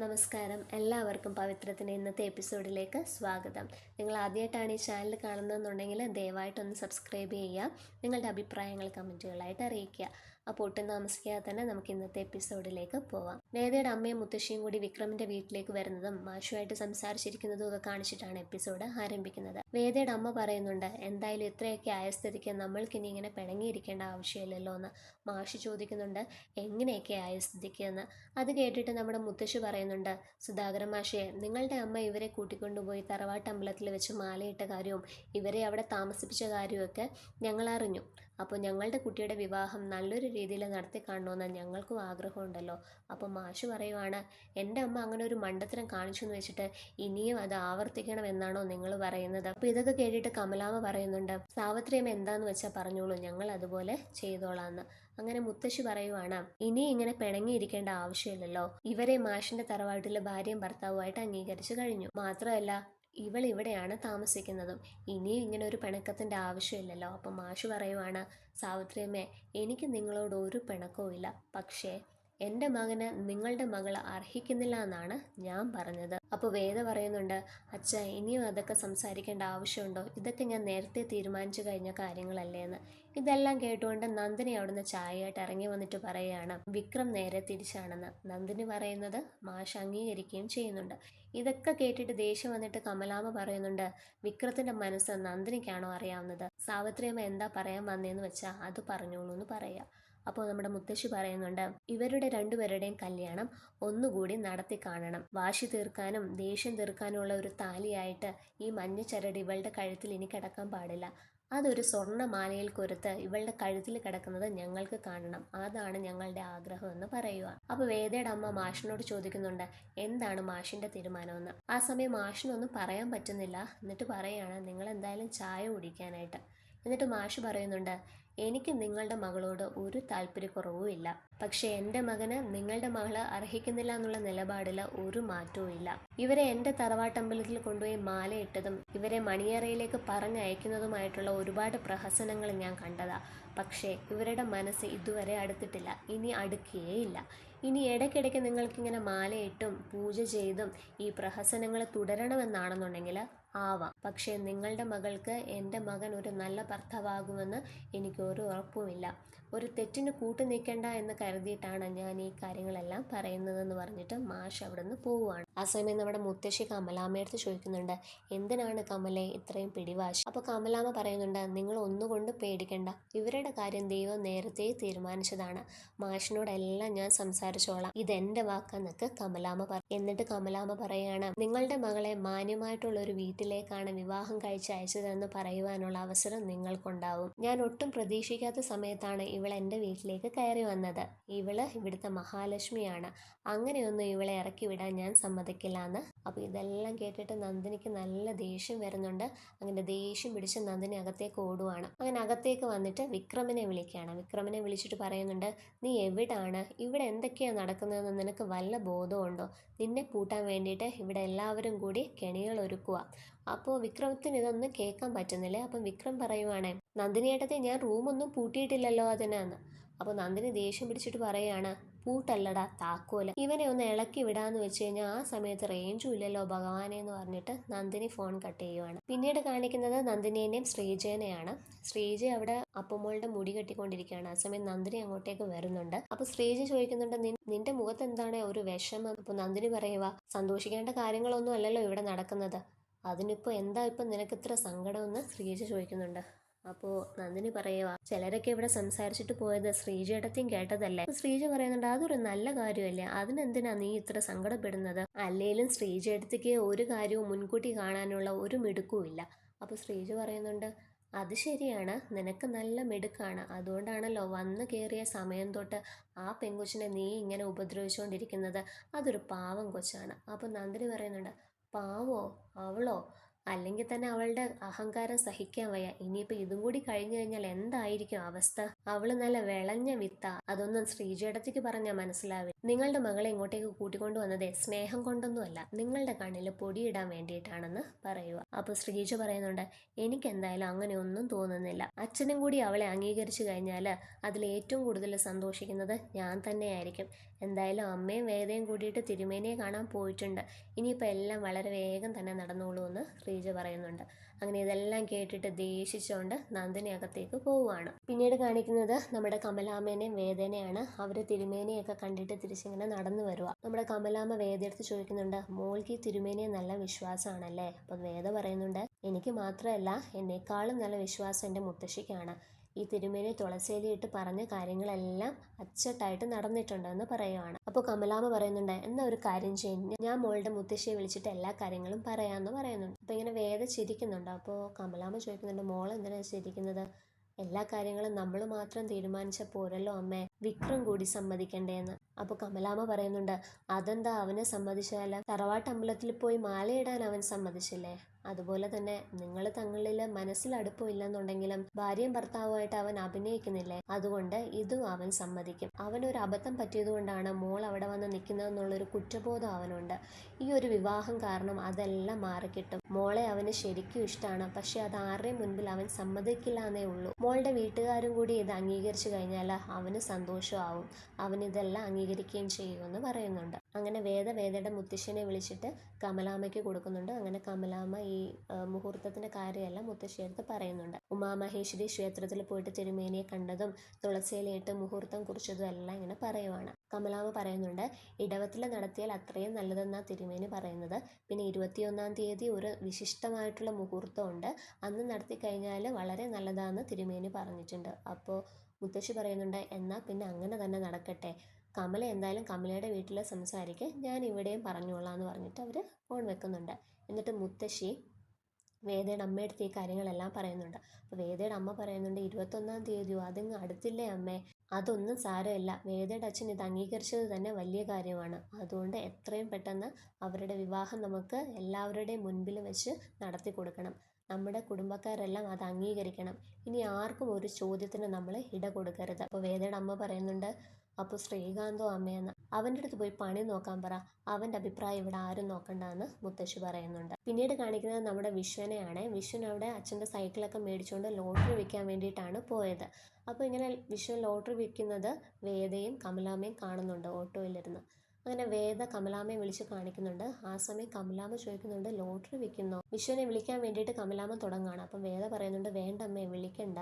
നമസ്കാരം. എല്ലാവർക്കും പവിത്രത്തിന്റെ ഇന്നത്തെ എപ്പിസോഡിലേക്ക് സ്വാഗതം. നിങ്ങൾ ആദ്യമായിട്ടാണ് ഈ ചാനൽ കാണുന്നതെന്നുണ്ടെങ്കിൽ ദയവായിട്ടൊന്ന് സബ്സ്ക്രൈബ് ചെയ്യുക. നിങ്ങളുടെ അഭിപ്രായങ്ങൾ കമന്റുകളായിട്ട് അറിയിക്കുക. അപ്പോൾ ഒട്ടും താമസിക്കാതെ തന്നെ നമുക്ക് ഇന്നത്തെ എപ്പിസോഡിലേക്ക് പോവാം. വേദയുടെ അമ്മയും മുത്തശ്ശിയും കൂടി വിക്രമിന്റെ വീട്ടിലേക്ക് വരുന്നതും മാഷുമായിട്ട് സംസാരിച്ചിരിക്കുന്നതും ഒക്കെ കാണിച്ചിട്ടാണ് എപ്പിസോഡ് ആരംഭിക്കുന്നത്. വേദയുടെ അമ്മ പറയുന്നുണ്ട് എന്തായാലും ഇത്രയൊക്കെ ആയ സ്ഥിതിക്ക് നമ്മൾക്കിനി ഇങ്ങനെ പിണങ്ങിയിരിക്കേണ്ട ആവശ്യമില്ലല്ലോ എന്ന് മാഷ് ചോദിക്കുന്നുണ്ട് എങ്ങനെയൊക്കെ ആയ സ്ഥിതിക്ക് എന്ന്? അത് കേട്ടിട്ട് നമ്മുടെ മുത്തശ്ശി പറയുന്നുണ്ട് സുധാകരൻ മാഷയെ നിങ്ങളുടെ അമ്മ ഇവരെ കൂട്ടിക്കൊണ്ടുപോയി തറവാട്ട് അമ്പലത്തിൽ വെച്ച് മാലയിട്ട കാര്യവും ഇവരെ അവിടെ താമസിപ്പിച്ച കാര്യമൊക്കെ ഞങ്ങൾ അറിഞ്ഞു. അപ്പോൾ ഞങ്ങളുടെ കുട്ടിയുടെ വിവാഹം നല്ലൊരു രീതിയിൽ നടത്തി കാണണമെന്ന് ഞങ്ങൾക്കും ആഗ്രഹമുണ്ടല്ലോ. അപ്പോൾ മാഷ് പറയുവാണ് എന്റെ അമ്മ അങ്ങനെ ഒരു മണ്ടത്തരം കാണിച്ചു എന്ന് വെച്ചിട്ട് ഇനിയും അത് ആവർത്തിക്കണം എന്നാണോ നിങ്ങൾ പറയുന്നത്? അപ്പോൾ ഇതൊക്കെ കേട്ടിട്ട് കമലാമ്മ പറയുന്നുണ്ട് സാവത്രിയമ്മ എന്താന്ന് വെച്ചാൽ പറഞ്ഞോളൂ ഞങ്ങൾ അതുപോലെ ചെയ്തോളാന്ന്. അങ്ങനെ മുത്തശ്ശി പറയുവാണ് ഇനി ഇങ്ങനെ പിണങ്ങിയിരിക്കേണ്ട ആവശ്യമില്ലല്ലോ. ഇവരെ മാഷിന്റെ തറവാട്ടിൽ ഭാര്യയും ഭർത്താവുമായിട്ട് അംഗീകരിച്ചു കഴിഞ്ഞു. മാത്രമല്ല ഇവൾ ഇവിടെയാണ് താമസിക്കുന്നതും. ഇനിയും ഇങ്ങനെ ഒരു പിണക്കത്തിന്റെ ആവശ്യമില്ലല്ലോ. അപ്പം മാഷ് പറയുവാണ് സാവിത്രിയമ്മേ എനിക്ക് നിങ്ങളോട് ഒരു പിണക്കവും ഇല്ല പക്ഷേ എന്റെ മകന് നിങ്ങളുടെ മകൾ അർഹിക്കുന്നില്ല എന്നാണ് ഞാൻ പറഞ്ഞത്. അപ്പോൾ വേദ പറയുന്നുണ്ട് അച്ഛ ഇനിയും അതൊക്കെ സംസാരിക്കേണ്ട ആവശ്യമുണ്ടോ? ഇതൊക്കെ ഞാൻ നേരത്തെ തീരുമാനിച്ചു കഴിഞ്ഞ കാര്യങ്ങളല്ലേ എന്ന് ഇതെല്ലാം കേട്ടുകൊണ്ട് നന്ദിനി അവിടുന്ന് ചായയായിട്ട് ഇറങ്ങി വന്നിട്ട് പറയുകയാണ് വിക്രം നേരെ തിരിച്ചാണെന്ന്. നന്ദിനി പറയുന്നത് മാഷ് അംഗീകരിക്കുകയും ചെയ്യുന്നുണ്ട്. ഇതൊക്കെ കേട്ടിട്ട് ദേഷ്യം വന്നിട്ട് കമലാമ പറയുന്നുണ്ട് വിക്രത്തിന്റെ മനസ്സ് നന്ദിനിക്കാണോ അറിയാവുന്നത്? സാവിത്രിയമ്മ എന്താ പറയാൻ വന്നേന്ന് വെച്ചാൽ അത് പറഞ്ഞോളൂ എന്ന് പറയാം. അപ്പോൾ നമ്മുടെ മുത്തശ്ശി പറയുന്നുണ്ട് ഇവരുടെ രണ്ടുപേരുടെയും കല്യാണം ഒന്നുകൂടി നടത്തി കാണണം. വാശി തീർക്കാനും ദേഷ്യം തീർക്കാനുമുള്ള ഒരു താലിയായിട്ട് ഈ മഞ്ഞച്ചരട് ഇവളുടെ കഴുത്തിൽ ഇനി കിടക്കാൻ പാടില്ല. അതൊരു സ്വർണമാലയിൽ കൊരുത്ത് ഇവളുടെ കഴുത്തിൽ കിടക്കുന്നത് ഞങ്ങൾക്ക് കാണണം. അതാണ് ഞങ്ങളുടെ ആഗ്രഹം എന്ന് പറയുക. അപ്പോൾ വേദയുടെ അമ്മ മാഷിനോട് ചോദിക്കുന്നുണ്ട് എന്താണ് മാഷിന്റെ തീരുമാനമെന്ന്? ആ സമയം മാഷിനൊന്നും പറയാൻ പറ്റുന്നില്ല. എന്നിട്ട് പറയാണ് നിങ്ങൾ എന്തായാലും ചായ കുടിക്കാനായിട്ട്. എന്നിട്ട് മാഷ് പറയുന്നുണ്ട് എനിക്ക് നിങ്ങളുടെ മകളോട് ഒരു താല്പര്യക്കുറവും ഇല്ല. പക്ഷേ എന്റെ മകന് നിങ്ങളുടെ മകൾ അർഹിക്കുന്നില്ല എന്നുള്ള നിലപാടിൽ ഒരു മാറ്റവും ഇല്ല. ഇവരെ എന്റെ തറവാട്ടമ്പലത്തിൽ കൊണ്ടുപോയി മാലയിട്ടതും ഇവരെ മണിയറയിലേക്ക് പറഞ്ഞയക്കുന്നതുമായിട്ടുള്ള ഒരുപാട് പ്രഹസനങ്ങൾ ഞാൻ കണ്ടതാ. പക്ഷേ ഇവരുടെ മനസ്സ് ഇതുവരെ അടുത്തിട്ടില്ല. ഇനി അടുക്കുകയില്ല ഇനി ഇടയ്ക്കിടയ്ക്ക് നിങ്ങൾക്കിങ്ങനെ മാലയിട്ടും പൂജ ചെയ്തും ഈ പ്രഹസനങ്ങൾ തുടരണമെന്നാണെന്നുണ്ടെങ്കിൽ ആവാം. പക്ഷേ നിങ്ങളുടെ മകൾക്ക് എന്റെ മകൻ ഒരു നല്ല ഭർത്താവാകുമെന്ന് എനിക്ക് ഒരു ഉറപ്പുമില്ല. ഒരു തെറ്റിന് കൂട്ടു നിൽക്കേണ്ട എന്ന് കരുതിയിട്ടാണ് ഞാൻ ഈ കാര്യങ്ങളെല്ലാം പറയുന്നതെന്ന് പറഞ്ഞിട്ട് മാഷ് അവിടെ നിന്ന് പോവുകയാണ് ആ സമയം നമ്മുടെ മുത്തശ്ശി കമലാമ്മയടുത്ത് ചോദിക്കുന്നുണ്ട് എന്തിനാണ് കമലെ ഇത്രയും പിടിവാശി? അപ്പോൾ കമലാമ്മ പറയുന്നുണ്ട് നിങ്ങൾ ഒന്നുകൊണ്ട് പേടിക്കണ്ട. ഇവരുടെ കാര്യം ദൈവം നേരത്തെ തീരുമാനിച്ചതാണ്. മാഷിനോടെല്ലാം ഞാൻ സംസാരിച്ചോളാം. ഇതെന്റെ വാക്കെന്നൊക്കെ കമലാമ്മ പറ എന്നിട്ട് കമലാമ്മ പറയാണ് നിങ്ങളുടെ മകളെ മാന്യമായിട്ടുള്ള ഒരു വീട്ടിലേക്കാണ് വിവാഹം കഴിച്ച് അയച്ചതെന്ന് പറയുവാനുള്ള അവസരം നിങ്ങൾക്കുണ്ടാവും. ഞാൻ ഒട്ടും പ്രതീക്ഷിക്കാത്ത സമയത്താണ് ഇവൾ എന്റെ വീട്ടിലേക്ക് കയറി വന്നത്. ഇവൾ ഇവിടുത്തെ മഹാലക്ഷ്മിയാണ്. അങ്ങനെയൊന്നും ഇവളെ ഇറക്കി വിടാൻ ഞാൻ സമ്മതിക്കില്ല എന്ന് അപ്പോൾ ഇതെല്ലാം കേട്ടിട്ട് നന്ദിനിക്ക് നല്ല ദേഷ്യം വരുന്നുണ്ട്. അങ്ങനെ ദേഷ്യം പിടിച്ച് നന്ദിനി അകത്തേക്ക് ഓടുവാണ്. അങ്ങനെ അകത്തേക്ക് വന്നിട്ട് വിക്രമിനെ വിളിക്കുകയാണ്. വിക്രമിനെ വിളിച്ചിട്ട് പറയുന്നുണ്ട് നീ എവിടാണ്? ഇവിടെ എന്തൊക്കെയാണ് നടക്കുന്നതെന്ന് നിനക്ക് വല്ല ബോധമുണ്ടോ നിന്നെ പൂട്ടാൻ വേണ്ടിയിട്ട് ഇവിടെ എല്ലാവരും കൂടി കെണികൾ ഒരുക്കുക അപ്പോൾ വിക്രമത്തിന് ഇതൊന്നും കേൾക്കാൻ പറ്റുന്നില്ല. അപ്പം വിക്രം പറയുവാണേ നന്ദിനിയേട്ടത്തെ ഞാൻ റൂമൊന്നും പൂട്ടിയിട്ടില്ലല്ലോ അതിനാന്ന്. അപ്പോൾ നന്ദിനി ദേഷ്യം പിടിച്ചിട്ട് പറയാണ് പൂട്ടല്ലടാ താക്കോല. ഇവനെ ഒന്ന് ഇളക്കി വിടാന്ന് വെച്ച് കഴിഞ്ഞാൽ ആ സമയത്ത് റേഞ്ചും ഇല്ലല്ലോ ഭഗവാനെ എന്ന് പറഞ്ഞിട്ട് നന്ദിനി ഫോൺ കട്ട് ചെയ്യുവാണ്. പിന്നീട് കാണിക്കുന്നത് നന്ദിനിയെയും ശ്രീജേനെയാണ്. ശ്രീജ അവിടെ അപ്പമ്മോളുടെ മുടി കെട്ടിക്കൊണ്ടിരിക്കുകയാണ്. ആ സമയം നന്ദിനി അങ്ങോട്ടേക്ക് വരുന്നുണ്ട്. അപ്പൊ ശ്രീജ ചോദിക്കുന്നുണ്ട് നിന്റെ മുഖത്ത് എന്താണ് ഒരു വിഷമം? അപ്പൊ നന്ദിനി പറയുക സന്തോഷിക്കേണ്ട കാര്യങ്ങളൊന്നും അല്ലല്ലോ ഇവിടെ നടക്കുന്നത്. അതിനിപ്പോ എന്താ ഇപ്പം നിനക്ക് ഇത്ര സങ്കടമെന്ന് ശ്രീജ ചോദിക്കുന്നുണ്ട്. അപ്പോൾ നന്ദിനി പറയുക ചിലരൊക്കെ ഇവിടെ സംസാരിച്ചിട്ട് പോയത് ശ്രീജേട്ടത്തെയും കേട്ടതല്ലേ? ശ്രീജ പറയുന്നുണ്ട് അതൊരു നല്ല കാര്യമല്ലേ? അതിനെന്തിനാ നീ ഇത്ര സങ്കടപ്പെടുന്നത്? അല്ലേലും ശ്രീജേട്ടത്തിക്ക് ഒരു കാര്യവും മുൻകൂട്ടി കാണാനുള്ള ഒരു മിടുക്കും ഇല്ല. അപ്പോൾ ശ്രീജ പറയുന്നുണ്ട് അത് ശരിയാണ് നിനക്ക് നല്ല മിടുക്കാണ്. അതുകൊണ്ടാണല്ലോ വന്നു കയറിയ സമയം തൊട്ട് ആ പെൺകൊച്ചിനെ നീ ഇങ്ങനെ ഉപദ്രവിച്ചുകൊണ്ടിരിക്കുന്നത് അതൊരു പാവം കൊച്ചാണ്. അപ്പോൾ നന്ദിനി പറയുന്നുണ്ട് പാവോ അവളോ? അല്ലെങ്കിൽ തന്നെ അവളുടെ അഹങ്കാരം സഹിക്കാൻ വയ്യ. ഇനിയിപ്പോൾ ഇതും കൂടി കഴിഞ്ഞു കഴിഞ്ഞാൽ എന്തായിരിക്കും അവസ്ഥ? അവൾ നല്ല വിളഞ്ഞ വിത്ത. അതൊന്നും ശ്രീജേടത്തിക്ക് പറഞ്ഞാൽ മനസ്സിലാവില്ല. നിങ്ങളുടെ മകളെ ഇങ്ങോട്ടേക്ക് കൂട്ടിക്കൊണ്ടു വന്നത് സ്നേഹം കൊണ്ടൊന്നുമല്ല. നിങ്ങളുടെ കണ്ണിൽ പൊടിയിടാൻ വേണ്ടിയിട്ടാണെന്ന് പറയുക അപ്പോൾ ശ്രീജ പറയുന്നുണ്ട് എനിക്ക് എന്തായാലും അങ്ങനെ ഒന്നും തോന്നുന്നില്ല. അച്ഛനും കൂടി അവളെ അംഗീകരിച്ചു കഴിഞ്ഞാൽ അതിൽ ഏറ്റവും കൂടുതൽ സന്തോഷിക്കുന്നത് ഞാൻ തന്നെയായിരിക്കും. എന്തായാലും അമ്മയും വേദയും കൂടിയിട്ട് തിരുമേനിയെ കാണാൻ പോയിട്ടുണ്ട്. ഇനിയിപ്പോൾ എല്ലാം വളരെ വേഗം തന്നെ നടന്നോളൂ എന്ന് ശ്രീജ പറയുന്നുണ്ട്. അങ്ങനെ ഇതെല്ലാം കേട്ടിട്ട് ദേഷിച്ചുകൊണ്ട് നന്ദിനി അകത്തേക്ക് പോവുകയാണ് പിന്നീട് കാണിക്കുന്നത് നമ്മുടെ കമലാമ്മേനെയും വേദനയാണ്. അവർ തിരുമേനയൊക്കെ കണ്ടിട്ട് തിരിച്ചിങ്ങനെ നടന്നു വരുക നമ്മുടെ കമലാമ്മ വേദയെടുത്ത് ചോദിക്കുന്നുണ്ട് മോൾക്ക് തിരുമേനിയെ നല്ല വിശ്വാസമാണല്ലേ? അപ്പം വേദ പറയുന്നുണ്ട് എനിക്ക് മാത്രമല്ല എന്നെക്കാളും നല്ല വിശ്വാസം എന്റെ മുത്തശ്ശിക്കാണ്. ഈ തിരുമേനി തുളസിയിലിട്ട് പറഞ്ഞ കാര്യങ്ങളെല്ലാം അച്ചട്ടായിട്ട് നടന്നിട്ടുണ്ടെന്ന് പറയുവാണ്. അപ്പോൾ കമലാമ പറയുന്നുണ്ട് എന്നാ ഒരു കാര്യം ചെയ്യും. ഞാൻ മോളുടെ മുത്തശ്ശിയെ വിളിച്ചിട്ട് എല്ലാ കാര്യങ്ങളും പറയാമെന്ന് പറയുന്നുണ്ട്. അപ്പോൾ ഇങ്ങനെ വേദ ചിരിക്കുന്നുണ്ട്. അപ്പോൾ കമലാമ ചോദിക്കുന്നുണ്ട് മോൾ എന്തിനാണ് ചിരിക്കുന്നത്? എല്ലാ കാര്യങ്ങളും നമ്മൾ മാത്രം തീരുമാനിച്ച പോരല്ലോ അമ്മേ. വിക്രം കൂടി സമ്മതിക്കണ്ടേന്ന്. അപ്പോൾ കമലാമ്മ പറയുന്നുണ്ട് അതെന്താ അവനെ സമ്മതിച്ചാല തറവാട്ട് അമ്പലത്തിൽ പോയി മാലയിടാൻ അവൻ സമ്മതിച്ചില്ലേ? അതുപോലെ തന്നെ നിങ്ങൾ തങ്ങളിൽ മനസ്സിൽ അടുപ്പമില്ലെന്നുണ്ടെങ്കിലും ഭാര്യയും ഭർത്താവുമായിട്ട് അവൻ അഭിനയിക്കുന്നില്ലേ? അതുകൊണ്ട് ഇതും അവൻ സമ്മതിക്കും. അവനൊരു അബദ്ധം പറ്റിയതുകൊണ്ടാണ് മോൾ അവിടെ വന്ന് നിൽക്കുന്നതെന്നുള്ളൊരു കുറ്റബോധം അവനുണ്ട്. ഈ ഒരു വിവാഹം കാരണം അതെല്ലാം മാറിക്കിട്ടും. മോളെ അവന് ശരിക്കും ഇഷ്ടമാണ് പക്ഷെ അത് ആരുടെയും മുൻപിൽ അവൻ സമ്മതിക്കില്ല എന്നേ ഉള്ളൂ. മോളുടെ വീട്ടുകാരും കൂടി ഇത് അംഗീകരിച്ചു കഴിഞ്ഞാൽ അവന് സന്തോഷമാവും. അവനിതെല്ലാം അംഗീകരിക്കുകയും ചെയ്യുമെന്ന് പറയുന്നുണ്ട്. അങ്ങനെ വേദ വേദയുടെ മുത്തശ്ശനെ വിളിച്ചിട്ട് കമലാമ്മയ്ക്ക് കൊടുക്കുന്നുണ്ട്. അങ്ങനെ കമലാമ്മ ഈ മുഹൂർത്തത്തിന്റെ കാര്യമെല്ലാം മുത്തശ്ശിയെടുത്ത് പറയുന്നുണ്ട്. ഉമാമഹേശ്വരി ക്ഷേത്രത്തിൽ പോയിട്ട് തിരുമേനിയെ കണ്ടതും തുളസിയിലേട്ട് മുഹൂർത്തം കുറിച്ചതും എല്ലാം ഇങ്ങനെ പറയുവാണ്. കമലാമ്മ പറയുന്നുണ്ട് ഇടവത്തിൽ നടത്തിയാൽ അത്രയും നല്ലതെന്നാണ് തിരുമേനി പറയുന്നത്. പിന്നെ ഇരുപത്തിയൊന്നാം തീയതി ഒരു വിശിഷ്ടമായിട്ടുള്ള മുഹൂർത്തമുണ്ട് അന്ന് നടത്തി കഴിഞ്ഞാൽ വളരെ നല്ലതാണെന്ന് തിരുമേനി പറഞ്ഞിട്ടുണ്ട്. അപ്പോൾ മുത്തശ്ശി പറയുന്നുണ്ട് എന്നാൽ പിന്നെ അങ്ങനെ തന്നെ നടക്കട്ടെ. കമല എന്തായാലും കമലയുടെ വീട്ടിൽ സംസാരിക്കുക ഞാൻ ഇവിടെയും പറഞ്ഞോളാം എന്ന് പറഞ്ഞിട്ട് അവർ ഫോൺ വെക്കുന്നുണ്ട്. എന്നിട്ട് മുത്തശ്ശി വേദയുടെ അമ്മയടുത്ത് ഈ കാര്യങ്ങളെല്ലാം പറയുന്നുണ്ട്. അപ്പോൾ വേദയുടെ അമ്മ പറയുന്നുണ്ട് ഇരുപത്തൊന്നാം തീയതിയോ? അതിങ്ങ് അടുത്തില്ലേ അമ്മേ? അതൊന്നും സാരമില്ല. വേദയുടെ അച്ഛൻ ഇത് അംഗീകരിച്ചത് തന്നെ വലിയ കാര്യമാണ്. അതുകൊണ്ട് എത്രയും പെട്ടെന്ന് അവരുടെ വിവാഹം നമുക്ക് എല്ലാവരുടെയും മുൻപിൽ വെച്ച് നടത്തി കൊടുക്കണം നമ്മുടെ കുടുംബക്കാരെല്ലാം അത് അംഗീകരിക്കണം. ഇനി ആർക്കും ഒരു ചോദ്യത്തിന് നമ്മൾ ഇട കൊടുക്കരുത്. അപ്പോൾ വേദയുടെ അമ്മ പറയുന്നുണ്ട് അപ്പോൾ ശ്രീകാന്തോ അമ്മയെന്ന്. അവന്റെ അടുത്ത് പോയി പണി നോക്കാൻ പറ. അവന്റെ അഭിപ്രായം ഇവിടെ ആരും നോക്കണ്ട എന്ന് മുത്തശ്ശി പറയുന്നുണ്ട്. പിന്നീട് കാണിക്കുന്നത് നമ്മുടെ വിശ്വനെയാണ്. വിശ്വൻ അവിടെ അച്ഛന്റെ സൈക്കിളൊക്കെ മേടിച്ചുകൊണ്ട് ലോട്ടറി വിൽക്കാൻ വേണ്ടിയിട്ടാണ് പോയത്. അപ്പോൾ ഇങ്ങനെ വിശ്വൻ ലോട്ടറി വിൽക്കുന്നത് വേദയും കമലാമ്മയും കാണുന്നുണ്ട് ഓട്ടോയിലിരുന്ന്. അങ്ങനെ വേദ കമലാമയെ വിളിച്ച് കാണിക്കുന്നുണ്ട്. ആ സമയം കമലാമ ചോദിക്കുന്നുണ്ട് ലോട്ടറി വിൽക്കുന്നോ? വിശ്വനെ വിളിക്കാൻ വേണ്ടിയിട്ട് കമലാമ തുടങ്ങുകയാണ്. അപ്പം വേദ പറയുന്നുണ്ട് വേണ്ടമ്മേ വിളിക്കണ്ട.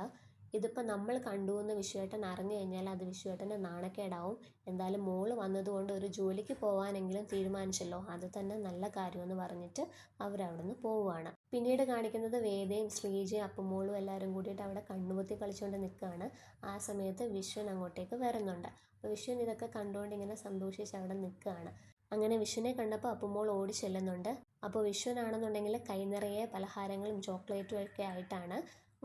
ഇതിപ്പോൾ നമ്മൾ കണ്ടു എന്ന് വിശ്വേട്ടൻ അറിഞ്ഞു കഴിഞ്ഞാൽ അത് വിശ്വേട്ടന് നാണക്കേടാവും. എന്തായാലും മോൾ വന്നതുകൊണ്ട് ഒരു ജോലിക്ക് പോകാനെങ്കിലും തീരുമാനിച്ചല്ലോ. അത് തന്നെ നല്ല കാര്യമെന്ന് പറഞ്ഞിട്ട് അവരവിടുന്ന് പോവുകയാണ്. പിന്നീട് കാണിക്കുന്നത് വേദയും ശ്രീജയും അപ്പുമോളും എല്ലാവരും കൂടിയിട്ട് അവിടെ കണ്ണുപൊത്തി കളിച്ചുകൊണ്ട് നിൽക്കുകയാണ്. ആ സമയത്ത് വിശ്വൻ അങ്ങോട്ടേക്ക് വരുന്നുണ്ട്. അപ്പോൾ വിശ്വൻ ഇതൊക്കെ കണ്ടുകൊണ്ട് ഇങ്ങനെ സന്തോഷിച്ച് അവിടെ നിൽക്കുകയാണ്. അങ്ങനെ വിഷുവിനെ കണ്ടപ്പോൾ അപ്പുമോൾ ഓടി ചെല്ലുന്നുണ്ട്. അപ്പോൾ വിഷുവിനാണെന്നുണ്ടെങ്കിൽ കൈ നിറയെ പലഹാരങ്ങളും ചോക്ലേറ്റും ഒക്കെ ആയിട്ടാണ്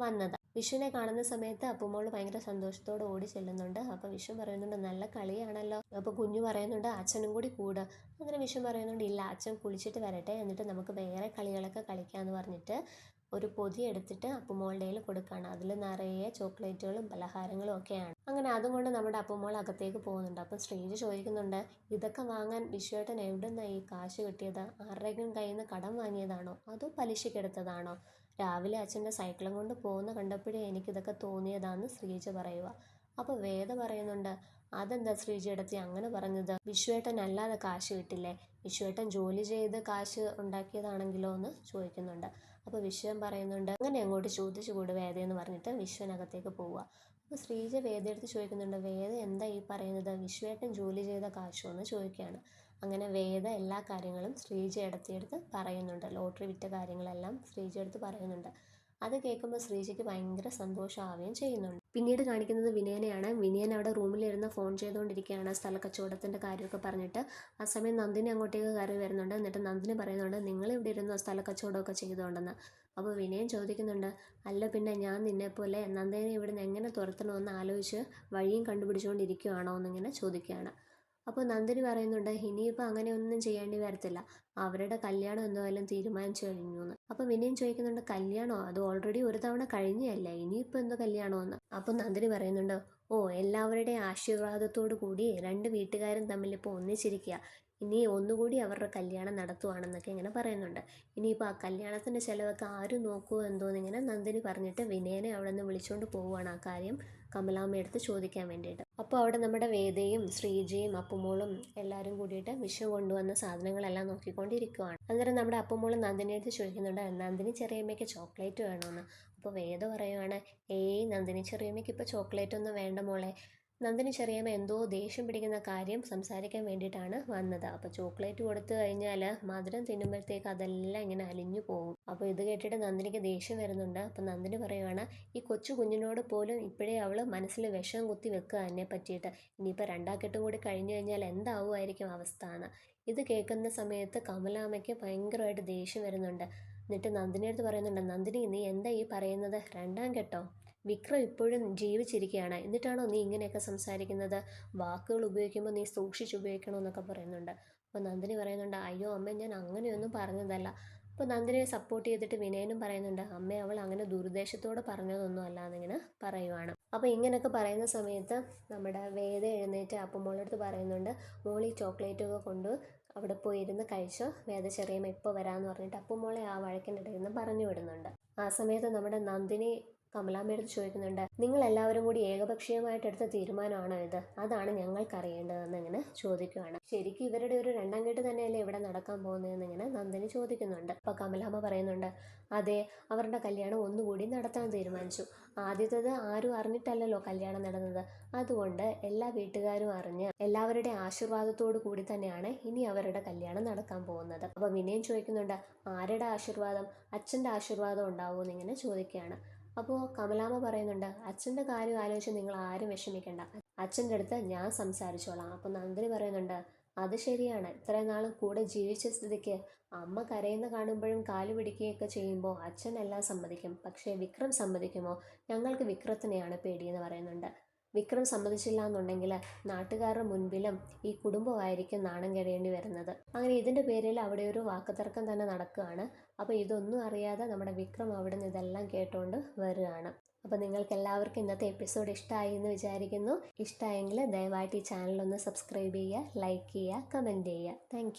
വന്നത്. വിഷുവിനെ കാണുന്ന സമയത്ത് അപ്പുമോൾ ഭയങ്കര സന്തോഷത്തോടെ ഓടി ചെല്ലുന്നുണ്ട്. അപ്പോൾ വിഷു പറയുന്നുണ്ട് നല്ല കളിയാണല്ലോ. അപ്പോൾ കുഞ്ഞു പറയുന്നുണ്ട് അച്ഛനും കൂടി കൂടുക അങ്ങനെ വിഷു പറയുന്നുണ്ട് ഇല്ല അച്ഛൻ കുളിച്ചിട്ട് വരട്ടെ. എന്നിട്ട് നമുക്ക് വേറെ കളികളൊക്കെ കളിക്കാമെന്ന് പറഞ്ഞിട്ട് ഒരു പൊതി എടുത്തിട്ട് അപ്പുമോളുടെ കൊടുക്കുകയാണ് അതിൽ നിറയെ ചോക്ലേറ്റുകളും പലഹാരങ്ങളും ഒക്കെയാണ്. അങ്ങനെ അതും കൊണ്ട് നമ്മുടെ അപ്പുമോൾ അകത്തേക്ക് പോകുന്നുണ്ട്. അപ്പം ശ്രീജ ചോദിക്കുന്നുണ്ട് ഇതൊക്കെ വാങ്ങാൻ വിശ്വേട്ടൻ എവിടെ നിന്നാണ് ഈ കാശ് കിട്ടിയത്? ആരുടെയും കയ്യിൽ നിന്ന് കടം വാങ്ങിയതാണോ? അതോ പലിശക്കെടുത്തതാണോ രാവിലെ അച്ഛന്റെ സൈക്കിളും കൊണ്ട് പോകുന്ന കണ്ടപ്പോഴേ എനിക്കിതൊക്കെ തോന്നിയതാണെന്ന് ശ്രീജ പറയുക അപ്പോൾ വേദ പറയുന്നുണ്ട് അതെന്താ ശ്രീജയെടുത്തി അങ്ങനെ പറഞ്ഞത്? വിശ്വേട്ടൻ അല്ലാതെ കാശ് കിട്ടില്ലേ? വിശ്വേട്ടൻ ജോലി ചെയ്ത് കാശ് ഉണ്ടാക്കിയതാണെങ്കിലോ? എന്ന് ചോദിക്കുന്നുണ്ട്. അപ്പോൾ വിശ്വൻ പറയുന്നുണ്ട് അങ്ങനെ അങ്ങോട്ട് ചോദിച്ചു കൂട് എന്ന് പറഞ്ഞിട്ട് വിശ്വനകത്തേക്ക് പോവുക. അപ്പോൾ ശ്രീജ വേദയെടുത്ത് ചോദിക്കുന്നുണ്ട് വേദ എന്താ ഈ പറയുന്നത്? വിശ്വേട്ടൻ ജോലി ചെയ്ത കാശോ? എന്ന് ചോദിക്കുകയാണ്. അങ്ങനെ വേദ എല്ലാ കാര്യങ്ങളും ശ്രീജ എടുത്തെടുത്ത് പറയുന്നുണ്ട്. ലോട്ടറി വിറ്റ കാര്യങ്ങളെല്ലാം ശ്രീജ എടുത്ത് പറയുന്നുണ്ട്. അത് കേൾക്കുമ്പോൾ ശ്രീജയ്ക്ക് ഭയങ്കര സന്തോഷമാവുകയും ചെയ്യുന്നുണ്ട്. പിന്നീട് കാണിക്കുന്നത് വിനയനെയാണ്. വിനയൻ അവിടെ റൂമിലിരുന്ന് ഫോൺ ചെയ്തുകൊണ്ടിരിക്കുകയാണ്. സ്ഥല കച്ചവടത്തിന്റെ കാര്യമൊക്കെ പറഞ്ഞിട്ട്. ആ സമയം നന്ദിനി അങ്ങോട്ടേക്ക് കയറി വരുന്നുണ്ട്. എന്നിട്ട് നന്ദിനി പറയുന്നുണ്ട് നിങ്ങൾ ഇവിടെ ഇരുന്നോ സ്ഥല കച്ചവടമൊക്കെ ചെയ്തുകൊണ്ടെന്ന് അപ്പോൾ വിനയൻ ചോദിക്കുന്നുണ്ട് അല്ല പിന്നെ ഞാൻ നിന്നെപ്പോലെ നന്ദിനെ ഇവിടുന്ന് എങ്ങനെ തുരത്തണമെന്ന് ആലോചിച്ച് വഴിയും കണ്ടുപിടിച്ചുകൊണ്ടിരിക്കുകയാണോ എന്നിങ്ങനെ ചോദിക്കുകയാണ്. അപ്പോൾ നന്ദിനി പറയുന്നുണ്ട് ഇനിയിപ്പോൾ അങ്ങനെ ഒന്നും ചെയ്യേണ്ടി വരത്തില്ല. അവരുടെ കല്യാണം എന്തായാലും തീരുമാനിച്ചു കഴിഞ്ഞു എന്ന് അപ്പോൾ വിനയം ചോദിക്കുന്നുണ്ട് കല്യാണോ? അത് ഓൾറെഡി ഒരു തവണ കഴിഞ്ഞല്ലേ ഇനിയിപ്പോൾ എന്തോ കല്യാണമെന്ന് അപ്പോൾ നന്ദിനി പറയുന്നുണ്ട് ഓ എല്ലാവരുടെയും ആശീർവാദത്തോടു കൂടി രണ്ട് വീട്ടുകാരും തമ്മിൽ ഇപ്പോൾ ഒന്നിച്ചിരിക്കുക ഇനി ഒന്നുകൂടി അവരുടെ കല്യാണം നടത്തുവാണെന്നൊക്കെ ഇങ്ങനെ പറയുന്നുണ്ട്. ഇനിയിപ്പോൾ ആ കല്യാണത്തിന്റെ ചിലവൊക്കെ ആര് നോക്കുമോ എന്തോന്നിങ്ങനെ നന്ദിനി പറഞ്ഞിട്ട് വിനയനെ അവിടെ നിന്ന് വിളിച്ചുകൊണ്ട് പോവുകയാണ് ആ കാര്യം കമലാമ്മയടുത്ത് ചോദിക്കാൻ വേണ്ടിയിട്ട്. അപ്പോൾ അവിടെ നമ്മുടെ വേദയും ശ്രീജയും അപ്പുമോളും എല്ലാവരും കൂടിയിട്ട് വിഷു കൊണ്ടുവന്ന സാധനങ്ങളെല്ലാം നോക്കിക്കൊണ്ടിരിക്കുവാണ്. അന്നേരം നമ്മുടെ അപ്പുമോളും നന്ദിനിയടുത്ത് ചോദിക്കുന്നുണ്ട് നന്ദിനി ചെറിയമ്മയ്ക്ക് ചോക്ലേറ്റ് വേണമെന്ന് അപ്പോൾ വേദ പറയുവാണ് ഏയ് നന്ദിനി ചെറിയമ്മയ്ക്ക് ഇപ്പോൾ ചോക്ലേറ്റ് ഒന്നും വേണ്ട മോളെ. നന്ദിനി ചെറിയമ്മ എന്തോ ദേഷ്യം പിടിക്കുന്ന കാര്യം സംസാരിക്കാൻ വേണ്ടിയിട്ടാണ് വന്നത്. അപ്പോൾ ചോക്ലേറ്റ് കൊടുത്തു കഴിഞ്ഞാൽ മധുരം തിന്നുമ്പോഴത്തേക്ക് അതെല്ലാം ഇങ്ങനെ അലിഞ്ഞു പോകും. അപ്പോൾ ഇത് കേട്ടിട്ട് നന്ദിനിക്ക് ദേഷ്യം വരുന്നുണ്ട്. അപ്പോൾ നന്ദിനി പറയുവാണ് ഈ കൊച്ചു കുഞ്ഞിനോട് പോലും ഇപ്പോഴേ അവൾ മനസ്സിൽ വിഷം കുത്തി വെക്കുക എന്നെ പറ്റിയിട്ട്. ഇനിയിപ്പോൾ രണ്ടാക്കെട്ടും കൂടി കഴിഞ്ഞു കഴിഞ്ഞാൽ എന്താവുമായിരിക്കും അവസ്ഥ എന്ന്. ഇത് കേൾക്കുന്ന സമയത്ത് കമലാമ്മയ്ക്ക് ഭയങ്കരമായിട്ട് ദേഷ്യം വരുന്നുണ്ട്. എന്നിട്ട് നന്ദിനി അടുത്ത് പറയുന്നുണ്ട് നന്ദിനി നീ എന്താ ഈ പറയുന്നത്? രണ്ടാം കെട്ടോ? വിക്രം ഇപ്പോഴും ജീവിച്ചിരിക്കുകയാണ്. എന്നിട്ടാണോ നീ ഇങ്ങനെയൊക്കെ സംസാരിക്കുന്നത്? വാക്കുകൾ ഉപയോഗിക്കുമ്പോൾ നീ സൂക്ഷിച്ച് ഉപയോഗിക്കണമെന്നൊക്കെ പറയുന്നുണ്ട്. അപ്പോൾ നന്ദിനി പറയുന്നുണ്ട് അയ്യോ അമ്മ ഞാൻ അങ്ങനെയൊന്നും പറഞ്ഞതല്ല. അപ്പോൾ നന്ദിനിയെ സപ്പോർട്ട് ചെയ്തിട്ട് വിനയനും പറയുന്നുണ്ട് അമ്മ അവൾ അങ്ങനെ ദുരുദ്ദേശത്തോടെ പറഞ്ഞതൊന്നും അല്ല എന്നിങ്ങനെ പറയുവാണ്. അപ്പോൾ ഇങ്ങനെയൊക്കെ പറയുന്ന സമയത്ത് നമ്മുടെ വേദ എഴുന്നേറ്റ് അപ്പം മോളടുത്ത് പറയുന്നുണ്ട് മോളി ചോക്ലേറ്റൊക്കെ കൊണ്ട് അവിടെ പോയി ഇരുന്ന് കഴിച്ചോ? വേദ ചെറിയമ്മ ഇപ്പോൾ വരാമെന്ന് പറഞ്ഞിട്ട് അപ്പം മോളെ ആ വഴക്കിന്റെ ഇടയിൽ നിന്ന് പറഞ്ഞു വിടുന്നുണ്ട്. ആ സമയത്ത് നമ്മുടെ നന്ദിനി കമലാമ്മയുടെ ചോദിക്കുന്നുണ്ട് നിങ്ങൾ എല്ലാവരും കൂടി ഏകപക്ഷീയമായിട്ട് എടുത്ത തീരുമാനമാണോ ഇത്? അതാണ് ഞങ്ങൾക്ക് അറിയേണ്ടതെന്ന് ഇങ്ങനെ ചോദിക്കുകയാണ് ശരിക്കും ഇവരുടെ ഒരു രണ്ടാം കെട്ട് തന്നെയല്ലേ ഇവിടെ നടക്കാൻ പോകുന്നതെന്ന് ഇങ്ങനെ നന്ദിനി ചോദിക്കുന്നുണ്ട്. അപ്പോൾ കമലാമ്മ പറയുന്നുണ്ട് അതെ അവരുടെ കല്യാണം ഒന്നുകൂടി നടത്താൻ തീരുമാനിച്ചു. ആദ്യത്തേത് ആരും അറിഞ്ഞിട്ടല്ലല്ലോ കല്യാണം നടന്നത്. അതുകൊണ്ട് എല്ലാ വീട്ടുകാരും അറിഞ്ഞ് എല്ലാവരുടെ ആശീർവാദത്തോടു കൂടി തന്നെയാണ് ഇനി അവരുടെ കല്യാണം നടക്കാൻ പോകുന്നത്. അപ്പോൾ വിനയം ചോദിക്കുന്നുണ്ട് ആരുടെ ആശീർവാദം? അച്ഛന്റെ ആശീർവാദം ഉണ്ടാവുമെന്ന് ഇങ്ങനെ ചോദിക്കുകയാണ്. അപ്പോൾ കമലാമ്മ പറയുന്നുണ്ട് അച്ഛന്റെ കാര്യം ആലോചിച്ച് നിങ്ങൾ ആരും വിഷമിക്കേണ്ട. അച്ഛന്റെ അടുത്ത് ഞാൻ സംസാരിച്ചോളാം. അപ്പോൾ നന്ദിനി പറയുന്നുണ്ട് അത് ശരിയാണ്. ഇത്രയും നാളും കൂടെ ജീവിച്ച സ്ഥിതിക്ക് അമ്മ കരയുന്ന കാണുമ്പോഴും കാൽ പിടിക്കുകയൊക്കെ ചെയ്യുമ്പോൾ അച്ഛൻ എല്ലാം സമ്മതിക്കും. പക്ഷേ വിക്രം സമ്മതിക്കുമോ? ഞങ്ങൾക്ക് വിക്രത്തിനെയാണ് പേടിയെന്ന് പറയുന്നുണ്ട്. വിക്രം സമ്മതിച്ചില്ല എന്നുണ്ടെങ്കിൽ നാട്ടുകാരുടെ മുൻപിലും ഈ കുടുംബമായിരിക്കും നാണം കഴിയേണ്ടി വരുന്നത്. അങ്ങനെ ഇതിന്റെ പേരിൽ അവിടെ ഒരു വാക്കുതർക്കം തന്നെ നടക്കുകയാണ്. അപ്പോൾ ഇതൊന്നും അറിയാതെ നമ്മുടെ വിക്രം അവിടെ നിന്ന് ഇതെല്ലാം കേട്ടുകൊണ്ട് വരികയാണ്. അപ്പോൾ നിങ്ങൾക്ക് എല്ലാവർക്കും ഇന്നത്തെ എപ്പിസോഡ് ഇഷ്ടമായി എന്ന് വിചാരിക്കുന്നു. ഇഷ്ടമായെങ്കിൽ ദയവായിട്ട് ഈ ചാനലൊന്ന് സബ്സ്ക്രൈബ് ചെയ്യുക ലൈക്ക് ചെയ്യുക കമന്റ് ചെയ്യുക. താങ്ക്